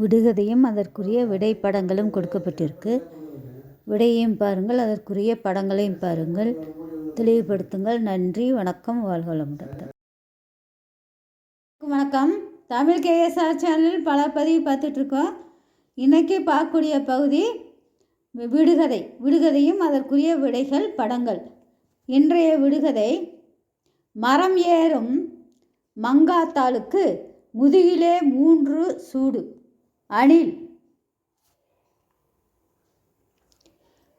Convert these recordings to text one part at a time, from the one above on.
விடுகதையும் அதற்குரிய விடை படங்களும் கொடுக்கப்பட்டிருக்கு. விடையையும் பாருங்கள் அதற்குரிய படங்களையும் பாருங்கள். தெளிவுபடுத்துங்கள். நன்றி வணக்கம் வாழ்க வளமுடன். வணக்கம். தமிழ் கேஎஸ்ஆர் சேனலில் பல பதிவு பார்த்துட்ருக்கோம். இன்றைக்கி பார்க்கக்கூடிய பகுதி வி- விடுகதை. விடுகதையும் அதற்குரிய விடைகள் படங்கள். இன்றைய விடுகதை மரம் ஏறும் மங்காத்தாளுக்கு முதுகிலே மூன்று சூடு. அணில்.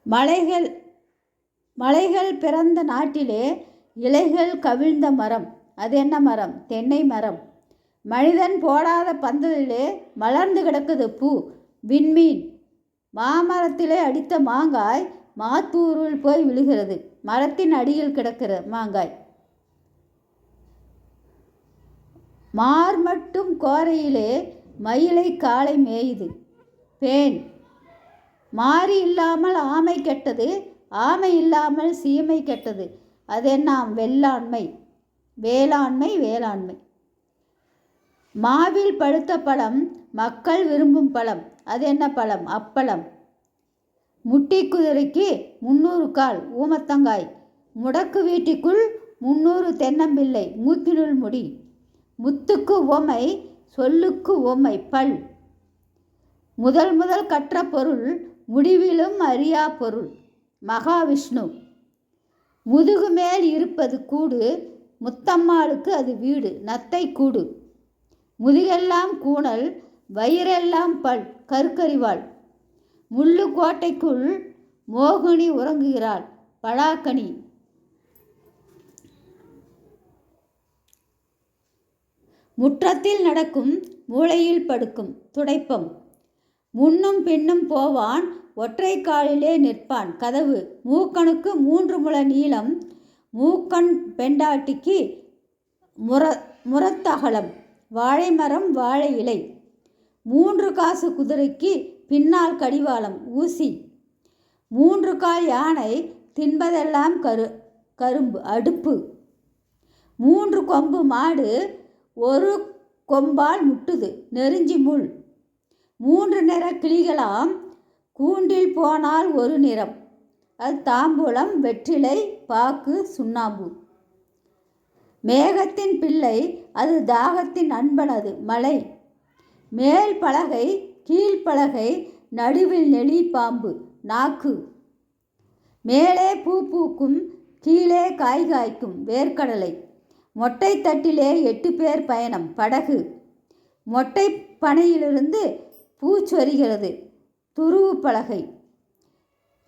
மலைகள் மலைகள் பிறந்த நாட்டிலே இலைகள் கவிழ்ந்த மரம். அது என்ன மரம்? தென்னை மரம். மனிதன் போடாத பந்தலிலே மலர்ந்து கிடக்குது பூ விண்மீன். மாமரத்திலே அடித்த மாங்காய் மாத்தூருள் போய் விழுகிறது. மரத்தின் அடியில் கிடக்கிற மாங்காய். மார் மட்டும் கோரையிலே மயிலை காலை மேயுது. பேன் மாறி இல்லாமல் ஆமை கெட்டது ஆமை இல்லாமல் சீமை கெட்டது. அது என்ன வெள்ளாண்மை வேளாண்மை வேளாண்மை. மாவில் பழுத்த பழம் மக்கள் விரும்பும் பழம். அது என்ன பழம்? அப்பளம். முட்டி குதிரைக்கு முந்நூறு கால் ஊமத்தங்காய். முடக்கு வீட்டுக்குள் முந்நூறு தென்னம்பிள்ளை மூக்கினுள் முடி. முத்துக்கு உவமை சொல்லுக்கு உம்மை பல் முதல் முதல் கற்ற பொருள் முடிவிலும் அறியா பொருள். மகாவிஷ்ணு. முதுகு மேல் இருப்பது கூடு முத்தம்மாளுக்கு அது வீடு நத்தை கூடு. முதுகெல்லாம் கூணல் வயிறெல்லாம் பல் கருக்கறிவாள் முள்ளு கோட்டைக்குள் மோகினி உறங்குகிறாள் பலாக்கனி. முற்றத்தில் நடக்கும் மூளையில் படுக்கும் துடைப்பம். முன்னும் பின்னும் போவான் ஒற்றை காலிலே நிற்பான். கதவு. மூக்கனுக்கு மூன்று முழ நீளம். மூக்கன் பெண்டாட்டிக்கு முர முரத்தகலம். வாழை மரம் வாழை இலை. மூன்று காசு குதிரைக்கு பின்னால் கடிவாளம். ஊசி. மூன்று கால் யானை தின்பதெல்லாம் கரு கரும்பு அடுப்பு. மூன்று கொம்பு மாடு ஒரு கொம்பால் முட்டுது நெருஞ்சி முள். மூன்று நிற கிளிகளாம் கூண்டில் போனால் ஒரு நிறம். அது தாம்பூலம் வெற்றிலை பாக்கு சுண்ணாம்பு. மேகத்தின் பிள்ளை அது தாகத்தின் அன்பனது மலை. மேல் பலகை கீழ்ப்பலகை நடுவில் நெளி பாம்பு நாக்கு. மேலே பூ பூக்கும் கீழே காய் காய்க்கும் வேர்க்கடலை. மொட்டை தட்டிலே எட்டு பேர் பயணம். படகு. மொட்டை பனையிலிருந்து பூச்சொரிகிறது துருவு பலகை.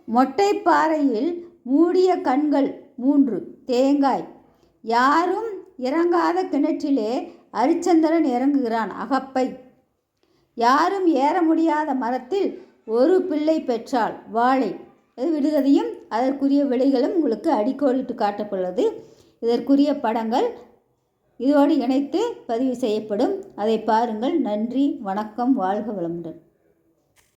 மொட்டை பாறையில் மூடிய கண்கள் மூன்று. தேங்காய். யாரும் இறங்காத கிணற்றிலே அரிச்சந்திரன் இறங்குகிறான். அகப்பை. யாரும் ஏற முடியாத மரத்தில் ஒரு பிள்ளை பெற்றாள். வாழை. விடுகதையும் அதற்குரிய விலைகளும் உங்களுக்கு அடிக்கோடிட்டு காட்டப்பட்டுள்ளது. இதற்குரிய படங்கள் இதோடு இணைத்து பதிவு செய்யப்படும். அதை பாருங்கள். நன்றி. வணக்கம். வாழ்க வளமுடன்.